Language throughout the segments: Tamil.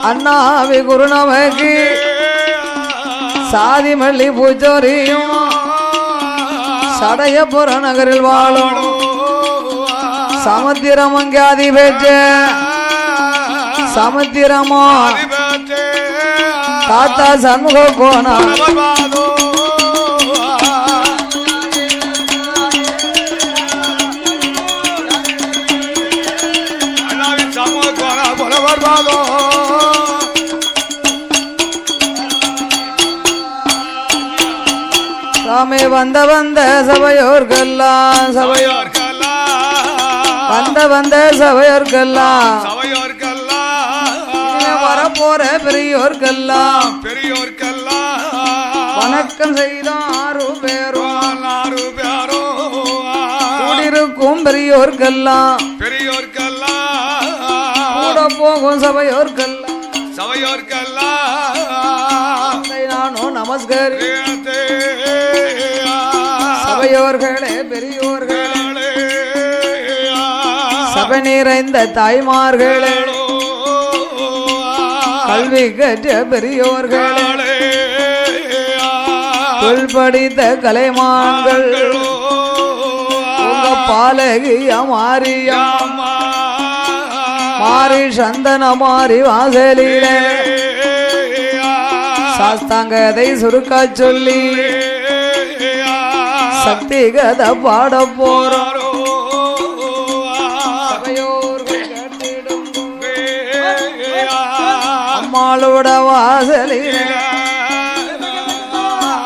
அண்ணாவி குருநமக்கு சாதி மல்லி பூச்சோரியும் சடையபுர நகரில் வாழும் சமுத்திரம் அங்காதி பெற்ற சமுத்திரமோ. தாத்தா சண்முக கோணா. சாமி வந்த வந்த சபையோர்கெல்லாம் சபையோ வந்த வந்த சபையோர்கெல்லாம் இனிமே வரப்போற பெரியோர்கெல்லாம் பெரியோர்க்கெல்லாம் வணக்கம் செய்தோம் ஆறு பேரும். ஆறு பேரோ கூடியிருக்கும் பெரியோர்கெல்லாம் பெரியோர்க்கெல்லாம் கூட போகும் சபையோர்கெல்லாம் சபையோர்க்கெல்லாம் தந்தை நானும் நமஸ்கரி சபையோர்களே பெரியோர்களே. சபை நிறைந்த தாய்மார்களே. கல்வி கற்ற பெரியோர்களே. தொல்படித்த கலைமான்கள். உங்க பாலகிய மாரியா. மாறி சந்தன மாறி வாசலிலே. சாஸ்தாங்கதை சுருக்கா சொல்லி. சக்தி கதை பாட போறோம் அம்மாளோட வாசலில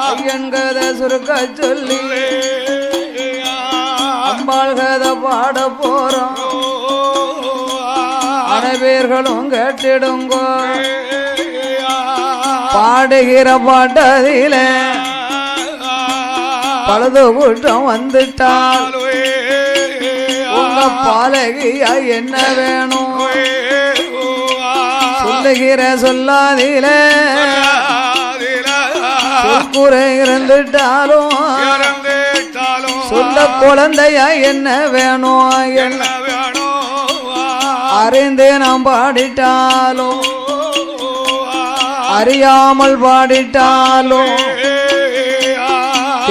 ஐயன் கதை சுருக்க சொல்லி அம்பாள் கதை பாட போறோம் அனைவர்களும் கேட்டிடுங்கோ. பாடுகிற பாட்டதில பழுது கூட்டம் வந்துட்டால் உங்க பாலகியா என்ன வேணும்? சொல்லுகிற சொல்லாதில குறை இருந்துட்டாலும் சொல்ல குழந்தையா என்ன வேணும்? என்ன அறிந்து நாம் பாடிட்டாலும் அறியாமல் பாடிட்டாலும்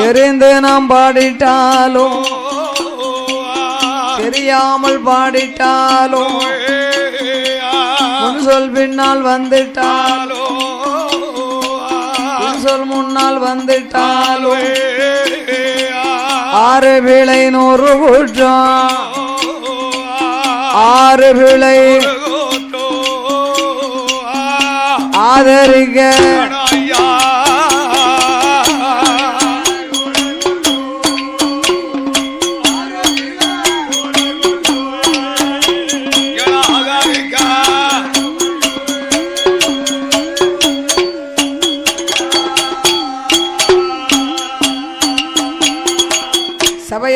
தெரிந்து நாம் பாடிட்டாலும் தெரியாமல் பாடிட்டாலும் சொல் பின்னால் வந்துட்டாலும் சொல் முன்னால் வந்துட்டாலும் ஆறு விளை நூறு குற்றம் ஆறு விளை ஆதரிக்க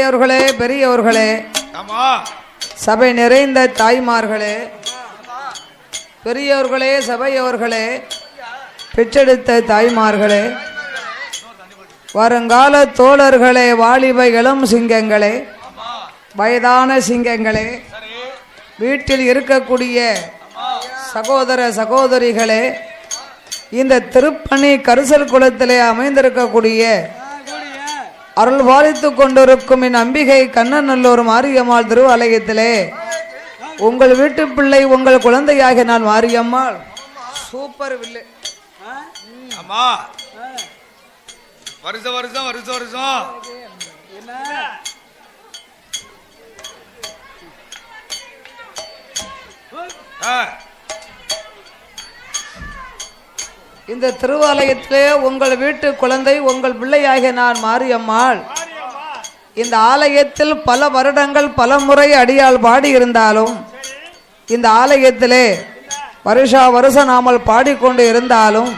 சபையோர்களே பெரியவர்களே. சபை நிறைந்த தாய்மார்களே. பெரியோர்களே சபையோர்களே பெற்றெடுத்த தாய்மார்களே. வருங்கால தோழர்களே வாலிப இளம் சிங்கங்களே. வயதான சிங்கங்களே. வீட்டில் இருக்கக்கூடிய சகோதர சகோதரிகளே இந்த திருப்பணி கரிசல் குளத்திலே அமைந்திருக்கக்கூடிய அருள் பாலித்து கொண்டிருக்கும் என் அம்பிகை கண்ணநல்லூர் மாரியம்மாள் திருவாலயத்திலே. உங்கள் வீட்டு பிள்ளை உங்கள் குழந்தையாக நான் மாரியம்மாள். சூப்பர் வில்லு. அம்மா. வருஷம் வருஷம் வருஷம் வருஷம். ஆ, இந்த திருவாலயத்திலே உங்கள் வீட்டு குழந்தை உங்கள் பிள்ளையாகிய நான் மாரியம்மாள். இந்த ஆலயத்தில் பல வருடங்கள் பல முறை அடியால் பாடி இருந்தாலும் இந்த ஆலயத்திலே வருஷா வருஷம் நாமல் பாடிக்கொண்டு இருந்தாலும்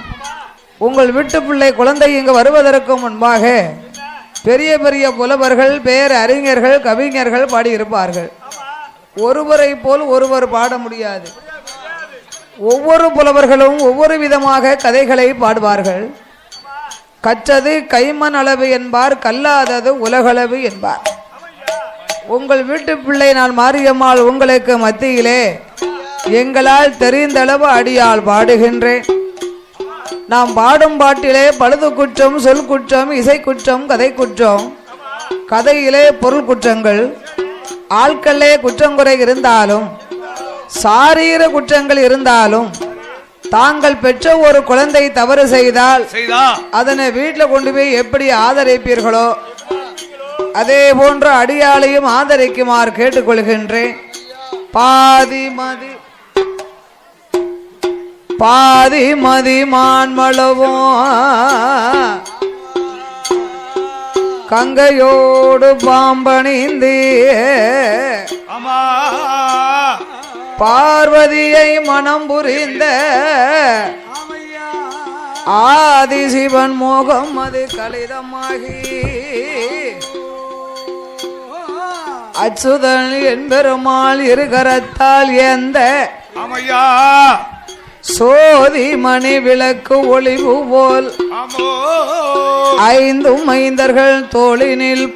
உங்கள் வீட்டு பிள்ளை குழந்தை இங்கு வருவதற்கு முன்பாக பெரிய பெரிய புலவர்கள் பேர் அறிஞர்கள் கவிஞர்கள் பாடியிருப்பார்கள். ஒருவரை போல் ஒருவர் பாட முடியாது. ஒவ்வொரு புலவர்களும் ஒவ்வொரு விதமாக கதைகளை பாடுவார்கள். கற்றது கைமண் அளவு என்பார் கல்லாதது உலகளவு என்பார். உங்கள் வீட்டு பிள்ளை நான் மாரியம்மாள் உங்களுக்கு மத்தியிலே எங்களால் தெரிந்தளவு அடியால் பாடுகின்றேன். நாம் பாடும் பாட்டிலே பழுது குற்றம் சொல் குற்றம் இசை குற்றம் கதை குற்றம் கதையிலே பொருள் குற்றங்கள் ஆட்களே குற்றங்குறை இருந்தாலும் சாரீர குற்றங்கள் இருந்தாலும் தாங்கள் பெற்ற ஒரு குழந்தை தவறு செய்தால் செய்தா? அதனை வீட்டில் கொண்டு போய் எப்படி ஆதரிப்பீர்களோ அதே போன்ற அடியாளையும் ஆதரிக்குமாறு கேட்டுக்கொள்கின்றேன். பாதி மதி பாதி மதி மான்மளவும் கங்கையோடு பாம்பணிந்தே ஆமா பார்வதியை மனம் புரிந்த ஆதிசிவன் மோகம் அது கலிதமாகி. அச்சுதன் என்பெருமாள் இருகரத்தால் எந்த ஆமையா. சோதி மணி விளக்கு ஒளிவு போல் ஐந்தும் மைந்தர்கள் தோளினில்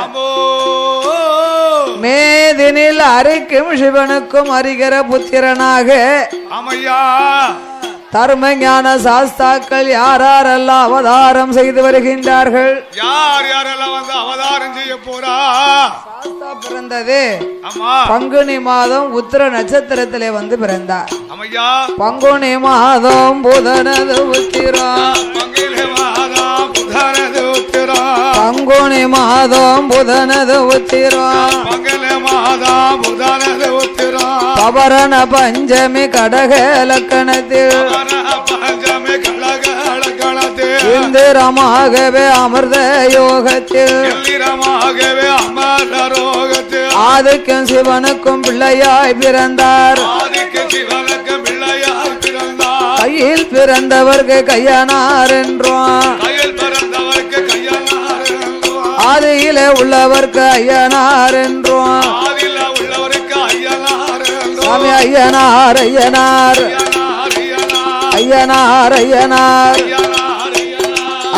ஆமோ. மேதினில் அரிக்கும் சிவனுக்கும் அறிகிற புத்திரனாக ஆமையா. தர்ம ஞான சாஸ்தாக்கள் யாரெல்லாம் அவதாரம் செய்து வருகின்றார்கள்? யார் யாரெல்லாம் வந்து அவதாரம் செய்ய போறா? சாஸ்தா பிறந்தது. பங்குனி மாதம் உத்திர நட்சத்திரத்திலே வந்து பிறந்தார். பங்குனி மாதம் புதனது உத்திரம் பங்குனி மாதம் புதனது உத்திரம் பவரண பஞ்சமி கடக லக்கணத்தில். மந்திரமாகவே அமிர்த யோகத்தில் மந்திரமாகவே அமிர்த ரோகத்தில் ஆதிக்கம் சிவனுக்கும் பிள்ளையாய் பிறந்தார். சிவனுக்கும் கையில் பிறந்தவர்க்கு கையனார் என்றோம் ஆதியிலே உள்ளவர்க்கு ஐயனார் என்றோம் சாமி ஐயனார் ஐயனார். ஐயனார் ஐயனார்.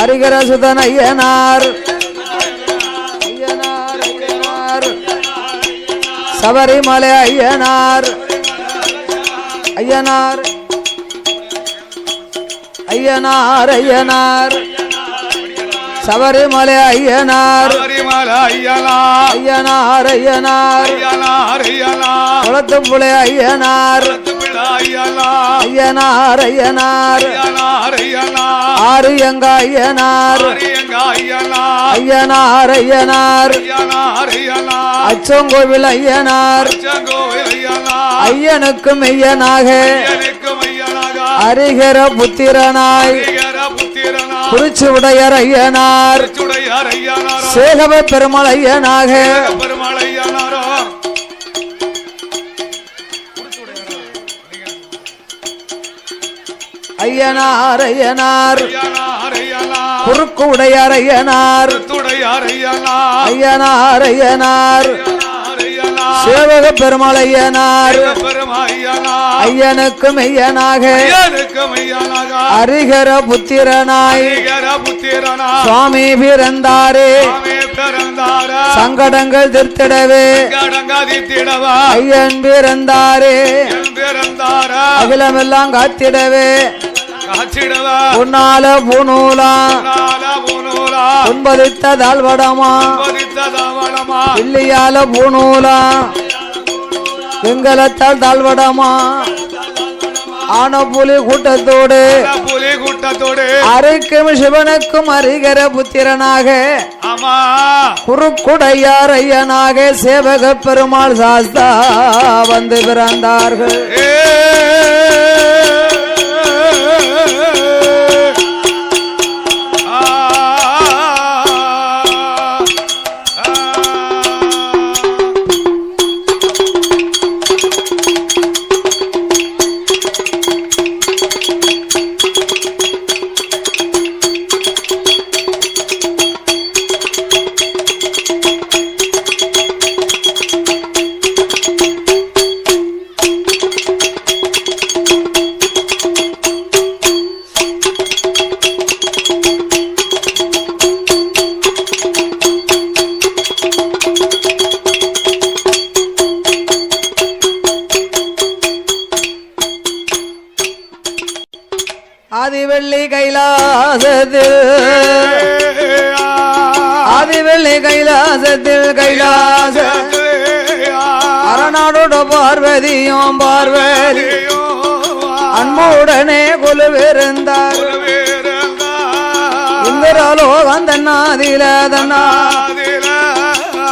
ஹரிகர சுதன் ஐயனார். சபரிமலை ஐயனார். ஐயனார். ஐயனார் ஐயனார். சபரிமலை ஐயனார். ஐயனார். ஐயனார் ஐயனார். ஐயனார். ஐயனார் ஐயனார் ஆறு ஐயனார் ஐயனார். அச்சங்கோவில் ஐயனார். ஐயனுக்கு மெய்யனாக. அரிகர புத்திரனாய். குறிச்சி உடையர் ஐயனார். சேகவ பெருமாள் ஐயனாக. ஐயனார் ஐயனார் குறுக்கு உடையார் ஐயனார் ஐயனார் ஐயனார் சேவக பெருமாள் ஐயனார் ஐயனுக்கும் ஐயனாக அரிகர புத்திரனாய். சுவாமி பிறந்தாரே. சங்கடங்கள் திருத்திடவே. ஐயன் பிறந்தாரே. அகிலமெல்லாம் காத்திடவே. உன்னால பூனூலா உன்பதித்த தாழ்வடமா பதித்ததவளமா இல்லியால பூநூலா வெங்கலத்தால் தாழ்வடமா? ஆன புலி கூட்டத்தோடு? புலி கூட்டத்தோடு? அரைக்கும் சிவனுக்கும் அறிகர புத்திரனாக? குறுக்குடையார் ஐயனாக சேவக பெருமாள் சாஸ்தா வந்து பிறந்தார்கள். பார்வதியும் பார்வதி அன்புடனே குழுவிருந்தார் இந்திரலோகம் தன்னாதில தன்னா.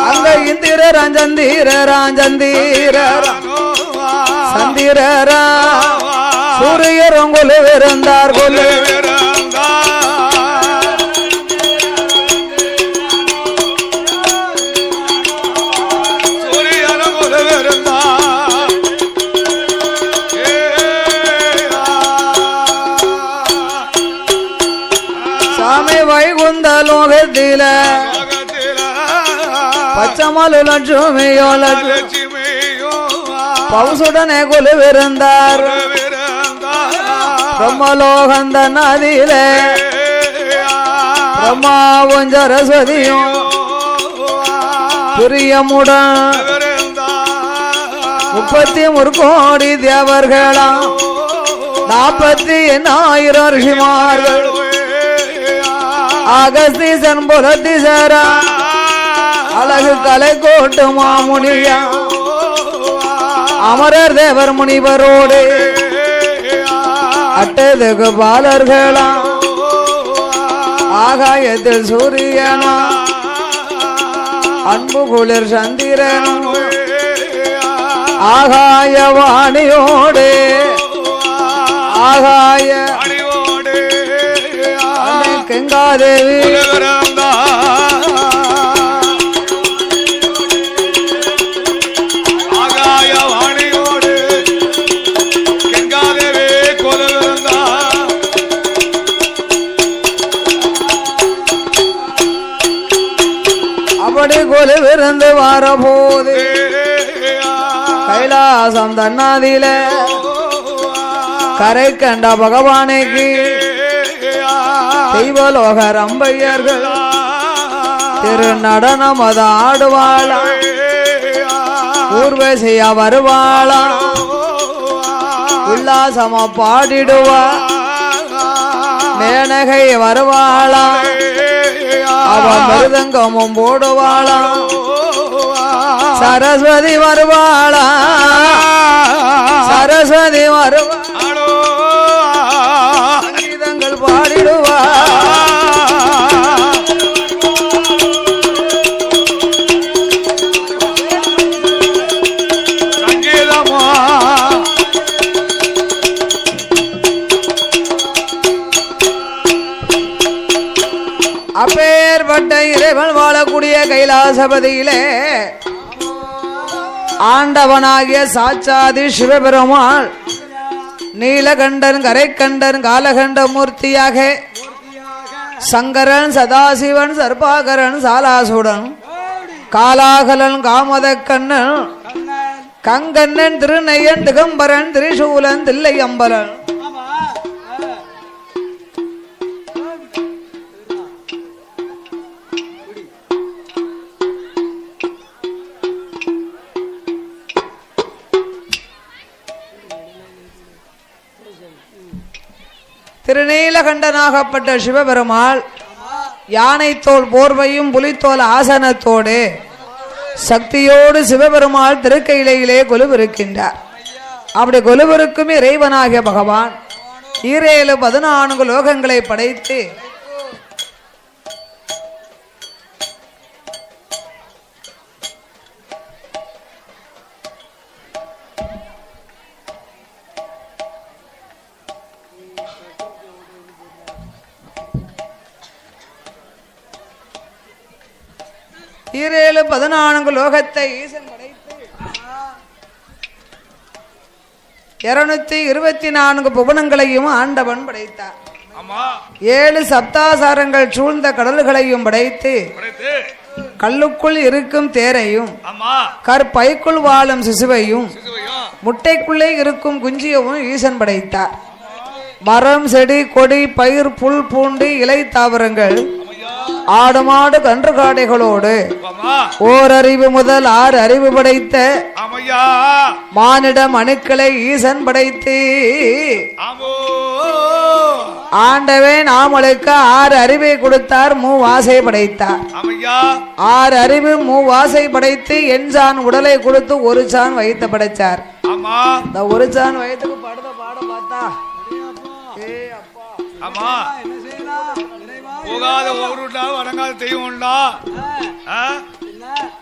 அங்க இந்திர ராஞ்சந்தீர ராஞ்சந்தீர சந்திரரா. சூரியரும் குழுவிருந்தார் குழு பச்சமலு லட்சுமியோ லட்சுமி பவுசுடனே குழுவிருந்தார் பிரம்மலோகந்த நதியில பிரம்மாவும் சரஸ்வதியும் பிரியமுடன் முப்பத்தி முற்கோடி தேவர்களாம். நாற்பத்தி எண்ணாயிரம் ரிஷிமார்கள். அகஸ்தீசன் புலத்தீசரா அழகு கலை கோட்டு மாமுனியா. அமரர் தேவர் முனிவரோடு. அட்டதுக்கு பாலர்களாம் ஆகாயத்தில் சூரியனா. அன்பு குளிர் சந்திரனும் ஆகாய வாணியோடு. ஆகாய. கங்காதேவி. கொலுவிருந்து வரபோது கைலாசம் தன்னாதில கரை கண்ட பகவானுக்கு தெய்வலோக ரம்பையர்கள் திரு நடனம் அத ஆடுவாளா? ஊர்வசியா வருவாளா? உல்லாசமா பாடிடுவா? மேனகை வருவாளா? அவ மிருதங்கமும் போடுவாளா? சரஸ்வதி வருவாளா? சரஸ்வதி வருவா? கீதங்கள் பாடிடுவா? அப்பேற்பட்ட இறைவன் வாழக்கூடிய கைலாசபதியிலே ஆண்டவனாகிய சாட்சாதி சிவபெருமாள் நீலகண்டன் கரைக்கண்டன் காலகண்ட மூர்த்தியாக சங்கரன் சதாசிவன் சர்பாகரன் சாலாசுடன் காலாகலன் காமதக்கண்ணன் கங்கண்ணன் திருநையன் திகம்பரன் திரிசூலன் தில்லையம்பலன். திருநீலகண்டனாகப்பட்ட சிவபெருமாள் யானைத்தோல் போர்வையும் புலித்தோல் ஆசனத்தோடு சக்தியோடு சிவபெருமாள் திருக்கையிலையிலே கொலுவிருக்கின்றார். அப்படி கொலுவிருக்கும் இறைவனாகிய பகவான் ஈரேழு பதினான்கு லோகங்களை படைத்து பதினான்கு லோகத்தை ஈசன் படைத்து இருநூத்தி இருபத்தி நான்கு புவனங்களையும் ஆண்டவன் படைத்தார். ஏழு சப்தாசாரங்கள் சூழ்ந்த கடல்களையும் படைத்து கல்லுக்குள் இருக்கும் தேரையும் கற்பைக்குள் வாழும் சிசுவையும் சிசுவையும். முட்டைக்குள்ளே இருக்கும் குஞ்சியவும் ஈசன் படைத்தார். மரம் செடி கொடி பயிர் புல் பூண்டு இலை தாவரங்கள் ஆடு மாடு கன்று காடைகளோடு ஆமா ஓரறிவு முதல் ஆறு அறிவு படைத்த ஆமையா. மானிட மனுக்களை ஈசன் படைத்து. ஆண்டவே நாமளுக்கு ஆறு அறிவை கொடுத்தார் மூ வாசை படைத்தார். ஆறு அறிவு மூ வாசை படைத்து என் சான் உடலை கொடுத்து ஒரு சான் வயிற்று படைச்சார். இந்த ஒரு சான் வயிற்றுக்கு படுத பாட பார்த்தா ஏ அப்பா ஆமா. போகாத ஊருண்டா வணங்காத தெய்வம் உண்டா? ஆ?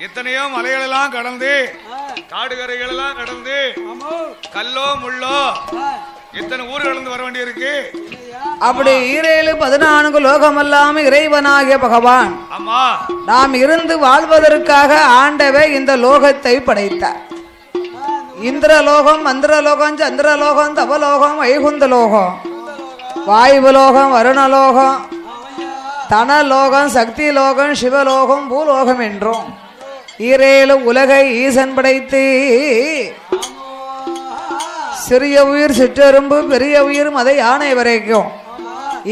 எத்தனையோ மலைகளெல்லாம் கடந்து காடுகரைகள் எல்லாம் கடந்து கல்லோ முள்ளோ எத்தனை ஊர் கடந்து வர வேண்டியிருக்கு? அப்படி ஈரேழு பதினான்கு லோகமெல்லாம் இறைவனாகிய பகவான் ஆமா. நாம் இருந்து வாழ்வதற்காக ஆண்டவே இந்த லோகத்தை படைத்தார். இந்திரலோகம் மந்திரலோகம் சந்திரலோகம் தவலோகம் வைகுந்த லோகம் வாயுவு லோகம் வருணலோகம் தனலோகம் சக்தி லோகம் சிவலோகம் பூலோகம் என்றும் ஈரேழு உலகை ஈசன் படைத்து சிறிய உயிர் சிற்றெரும்பு பெரிய உயிர் மத யானை வரைக்கும்.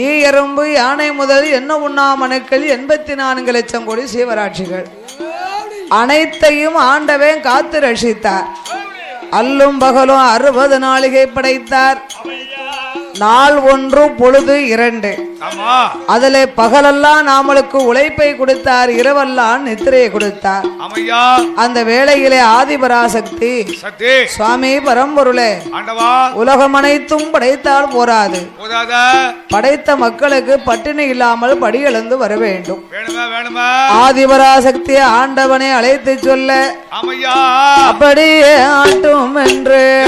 ஈ எறும்பு யானை முதல் என்ன உண்ணாமணுக்கள்? எண்பத்தி நான்கு லட்சம் கோடி சீவராட்சிகள். அனைத்தையும் ஆண்டவன் காத்து ரசித்தார் அல்லும் பகலும் அறுபது நாளிகை படைத்தார். நாள் ஒன்று பொழுது இரண்டு. அதிலே பகலெல்லாம் நாமளுக்கு உழைப்பை கொடுத்தார் இரவெல்லாம் நித்திரையை கொடுத்தார். அந்த வேளையிலே ஆதிபராசக்தி சக்தி. சுவாமி பரம்பொருளே உலகம் அனைத்தும் படைத்தால் போராது. படைத்த மக்களுக்கு பட்டினி இல்லாமல் படியெழுந்து வர வேண்டும். ஆதிபராசக்தி ஆண்டவனை அழைத்து சொல்ல அப்படியே ஆட்டும்? என்று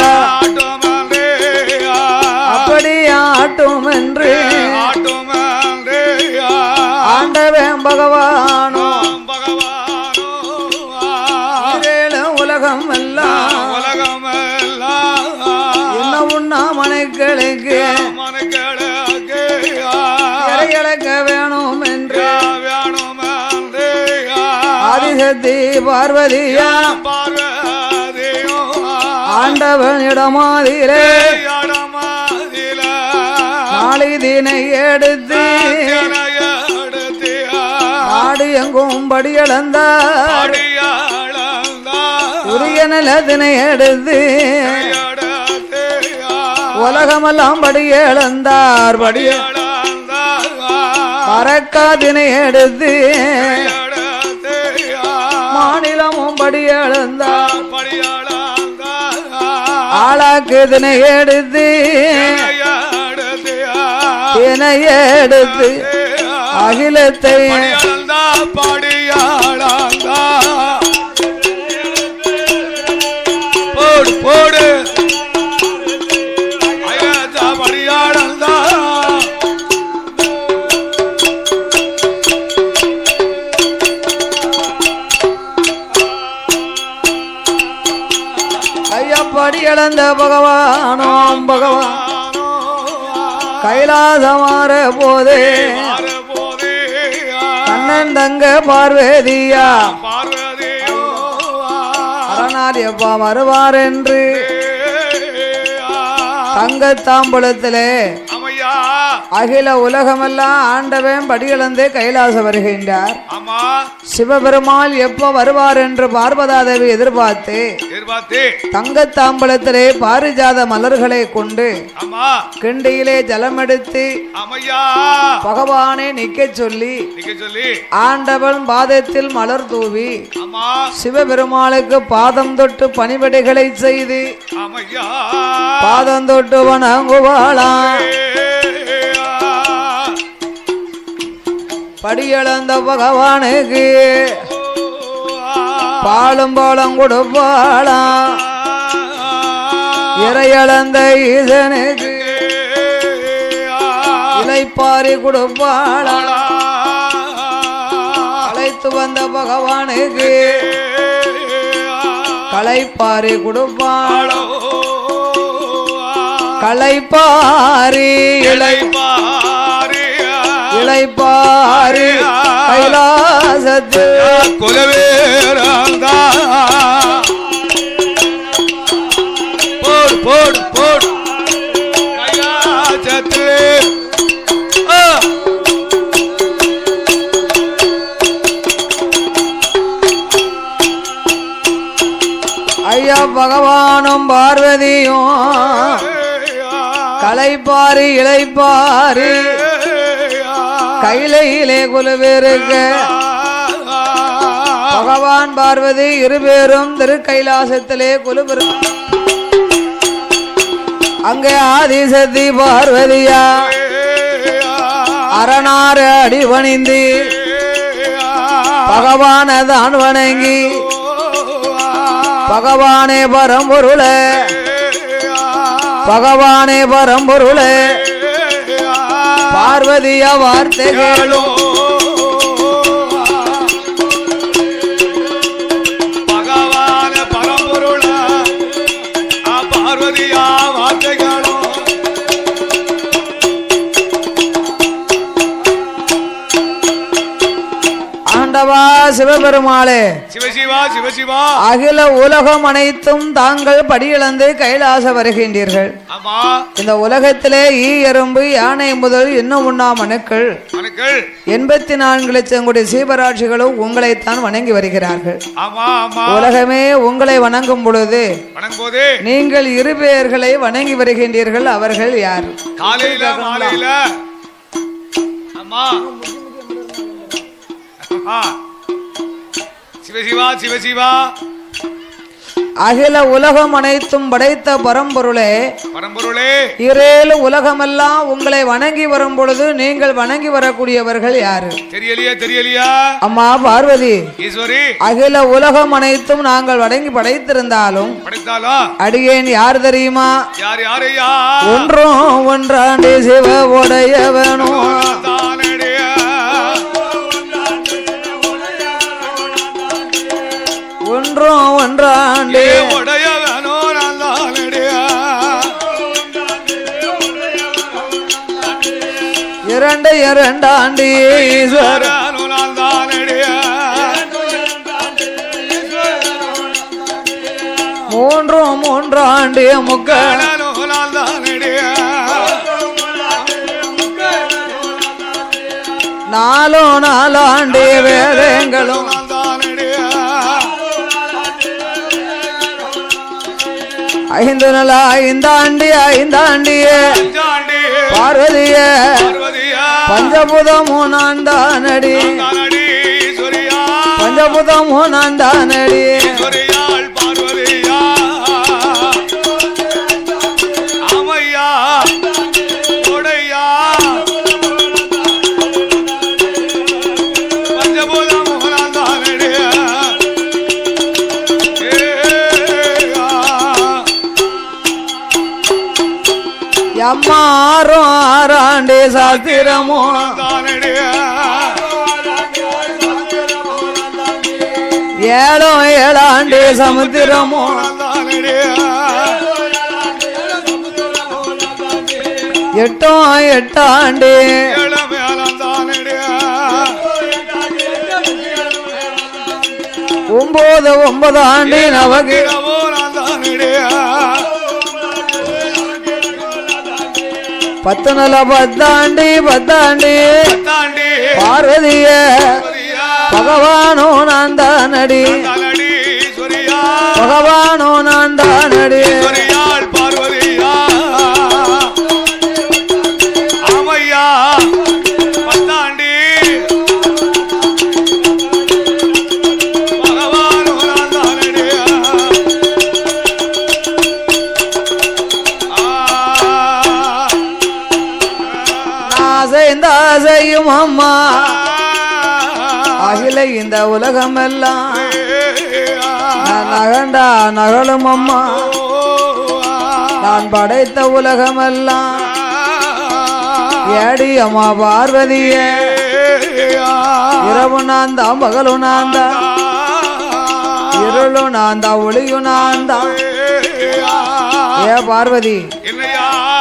அப்படியே ஆட்டும் என்று ஆண்டவன் பகவானோ பகவானோ ஈரேழு உலகம் எல்லாம் என்ன உண்ணா மனைகளுக்கு? மனக்களுக்கு இறையளக்க வேணும் என்று வேணுமாண்டே ஆதிசக்தி பார்வதியா? பார்வதியும் ஆண்டவன் இடமாதில. நாளை தினை எடுத்து நாடு எங்கும் படியளந்தார் அடியாளந்தா உரிய நிலத்தினை எடுத்து உலகமெல்லாம் படியளந்தார் படிய பறக்காதினை எடுத்து மாநிலமும் படியளந்தார் ஆளாக்குதினை எடுத்து என எடுத்து அகிலத்தை போடு கைலாசமாற போதே. கண்ணன் தங்க பார்வதியா. அரணார் எப்பா வருவார் என்று தங்க தாம்பலத்திலே அகில உலகமெல்லாம் ஆண்டவன் படியிழந்து கைலாசம் வருகின்றார். சிவபெருமாள் எப்போ வருவார் என்று பார்வதாதேவி எதிர்பார்த்து எதிர்பார்த்து. தங்க தாம்பலத்திலே பாரிஜாத மலர்களை கொண்டு கிண்டியிலே ஜலம் எடுத்து அமையா. பகவானை நிக்க சொல்லி ஆண்டவன் பாதத்தில் மலர் தூவி சிவபெருமாளுக்கு பாதம் தொட்டு பணிவிடைகளை செய்து பாதம் தொட்டு வணங்குவாளாம். படியளந்த பகவானுக்கு பாலும் பாலம் கொடுப்பாளாம் இறையளந்த ஈசனுக்கு இலைப்பாரி கொடுப்பாளாம் அழைத்து வந்த பகவானுக்கு களைப்பாரி கொடுப்பாளோ? களைப்பாரி இலை இளைப்பாரி கைலாசத்து. குலவேராந்தா போடு போடு போடு. கைலாசத்து. ஐயா பகவானும் பார்வதியும் களைப்பாரி இளைப்பாரி கைலையிலே குலுவிருக்க பகவான் பார்வதி இருபேரும் திருக்கைலாசத்திலே குலுபெரு அங்கே ஆதிசக்தி பார்வதியா. அரணாறு அடி பணிந்து பகவானதான் வணங்கி. பகவானே பரம்பொருளே. பகவானே பரம்பொருளே. பார்வதிய வார்த்தைகளோ சிவபெருமாளே. சிவசிவா சிவசிவா. அகில உலகம் அனைத்தும் தாங்கள் படியிழந்து கைலாச வருகின்றீர்கள். ஆமா. இந்த உலகத்திலே ஈ எறும்பு யானை முதல் இன்னும் உண்ணா மனுக்கள் எண்பத்தி நான்கு லட்சம் கோடி சீபராட்சிகளும் உங்களைத்தான் வணங்கி வருகிறார்கள். ஆமா ஆமா. உலகமே உங்களை வணங்கும் பொழுது நீங்கள் இரு பேர்களை வணங்கி வருகின்றீர்கள். அவர்கள் யார்? காலையில மாலையில. அம்மா ஆ. சிவசிவா சிவசிவா அகில உலகம் அனைத்தும் படைத்த பரம்பொருளே பரம்பொருளே. இரேழு உலகமெல்லாம் உங்களை வணங்கி வரும் பொழுது நீங்கள் வணங்கி வரக்கூடியவர்கள் யாரு? தெரியலையா தெரியலையா. அம்மா பார்வதி ஈஸ்வரி. அகில உலகம் அனைத்தும் நாங்கள் வணங்கி படைத்திருந்தாலும் படைத்தாலும் அடியேன் யார் தெரியுமா? யார் யாரையா? ஒன்றும் ஒன்றாண்டு சிவ உடையவனும் ஒன்றும் ஒன்றாண்டே. உடையவனோ இரண்டு இரண்டாண்டு ஈஸ்வர. மூன்றும் மூன்றாண்டு முக்கள் நாலோ நாலாண்டு வேதங்களும். ஐந்து நாள் ஐந்தாண்டி ஐந்தாண்டியே பார்வதியே பஞ்சபுதம் மூணாண்டானடி தானடி. ஈஸ்வரியா பஞ்சபுதம் மூணாண்டானடி எம்மாறும் ஆறாண்டு சாஸ்திரமோ தானடிய ஏழும் ஏழாண்டு சமுத்திரமோ? எட்டும் எட்டாண்டு? ஒன்பது ஒன்பது ஆண்டு நவகு பத்து நல பத்தாண்டு. பத்தாண்டு. பார்வதிய பகவானோ நான் தானடி பகவானோ நான் தானடி அம்மா அகில இந்த உலகமெல்லாம் நான் நகண்டா நகலும் அம்மா நான் படைத்த உலகமெல்லாம் ஏடி அம்மா பார்வதியே. இரவு நான் தான் பகலும் நான் தான் இருளும் நான் தான் ஒளியும் நான் தான் ஏ பார்வதி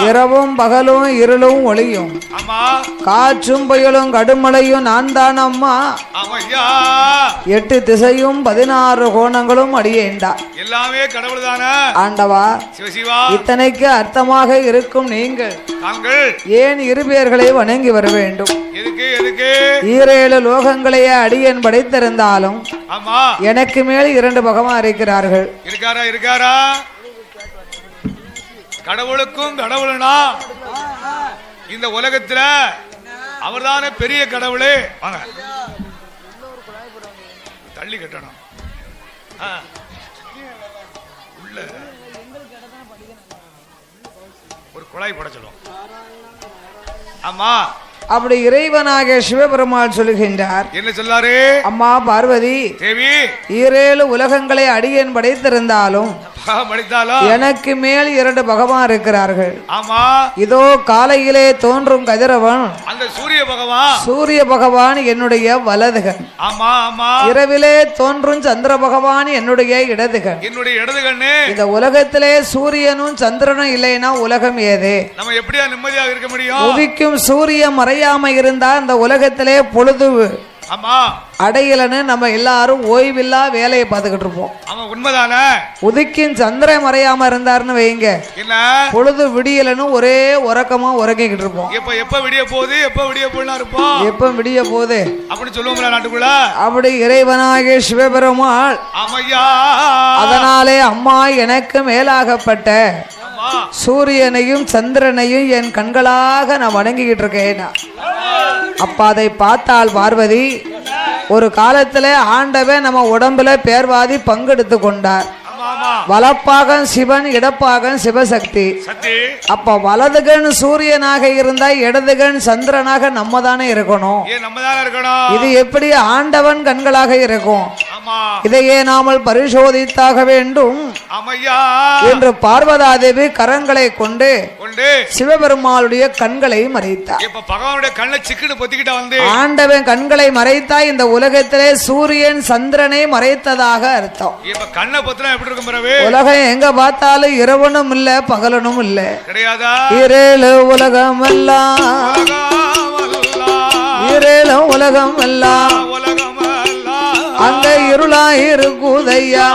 இரவும் பகலும் இருளும் ஒளியும். காற்றும் புயலும் கடுமழையும் நான் தான் அம்மா. எட்டு திசையும் பதினாறு கோணங்களும் அடியேண்டா எல்லாமே கடவுள் தானே ஆண்டவா இத்தனைக்கு அர்த்தமாக இருக்கும் நீங்கள். தாங்கள். ஏன் இரு பேர்களை வணங்கி வர வேண்டும்? ஈரேழு லோகங்களையே அடியேன் படைத்திருந்தாலும் எனக்கு மேல் இரண்டு பகவான் இருக்கிறார்கள். இருக்காரா இருக்காரா? கடவுளுக்கும் கடவுளுனா. இந்த உலகத்துல அவர்தானே பெரிய கடவுளே. வாங்க. தள்ளி கட்டணும். ஆ. உள்ள ஒரு குழாய் படைச்சிடும் ஆமா. அப்படி இறைவனாகிய சிவபெருமாள் சொல்லுகின்றார் என்ன சொல்லாரு? அம்மா பார்வதி தேவி ஈரேழு உலகங்களை அடியேன் படைத்திருந்தாலும் எனக்கு மேல் இரண்டு பகவான் இருக்கிறார்கள். ஆமா. இதோ காலையிலே தோன்றும் கதிரவன் அந்த சூரிய பகவான். சூரிய பகவான் என்னுடைய வலதுகன். ஆமா ஆமா. இரவிலே தோன்றும் சந்திர பகவான் என்னுடைய இடதுகன். என்னுடைய இடது கண்ணு இந்த உலகத்திலே சூரியனும் சந்திரனும் இல்லைன்னா உலகம் ஏது? நம்ம எப்படியா நிம்மதியாக இருக்க முடியும்? உதிக்கும் சூரியன் மறையாம இருந்தா இந்த உலகத்திலே பொழுது அடையலன்னு நம்ம எல்லாரும் ஓய்வில்லா வேலையை பார்த்துக்கிட்டு இருப்போம். உண்மைதானே? உதிக்கும் சந்திரன் மறையாம இருந்தாருன்னு வைங்க பொழுது விடியலன்னு ஒரே உறக்கமா உறங்கிக்கிட்டு இருப்போம். எப்ப எப்ப விடிய போகுது? எப்ப விடிய போலாம் இருப்போம். எப்ப விடிய போகுது? அப்படி சொல்லுவோம்ல நாட்டுக்குள்ள. அப்படி இறைவனாகிய சிவபெருமாள் ஆமையா. அதனாலே அம்மா எனக்கு மேலாகப்பட்ட சூரியனையும் சந்திரனையும் என் கண்களாக நான் வணங்கிக்கிட்டு இருக்கேன். அப்ப அதை பார்த்தாள் பார்வதி ஒரு காலத்துல ஆண்டவன் நம்ம உடம்புல பேர்வாதி பங்கெடுத்து கொண்டார். வலப்பாகன் சிவன் இடப்பாகன் சிவசக்தி. சக்தி. அப்ப வலதுகன் சூரியனாக இருந்தா இடதுகன் சந்திரனாக நம்ம தானே இருக்கணும்? இது எப்படி ஆண்டவன் கண்களாக இருக்கும்? இதையே நாமல் பரிசோதித்தாக வேண்டும் என்று பார்வதாதேவி கரங்களை கொண்டு சிவபெருமாளுடைய கண்களை மறைத்தார் ஆண்டவன் கண்களை மறைத்தா இந்த உலகத்திலே சூரியன் சந்திரனை மறைத்ததாக அர்த்தம். உலகம் எங்க பார்த்தாலும் இரவனும் இல்ல பகலனும் இல்ல. கிடையாதா? இரேழு உலகம் எல்லாம் இரேழும் உலகம் எல்லாம். அங்க இருளா இருக்குதையா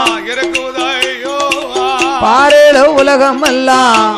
பாரேழு உலகம் எல்லாம்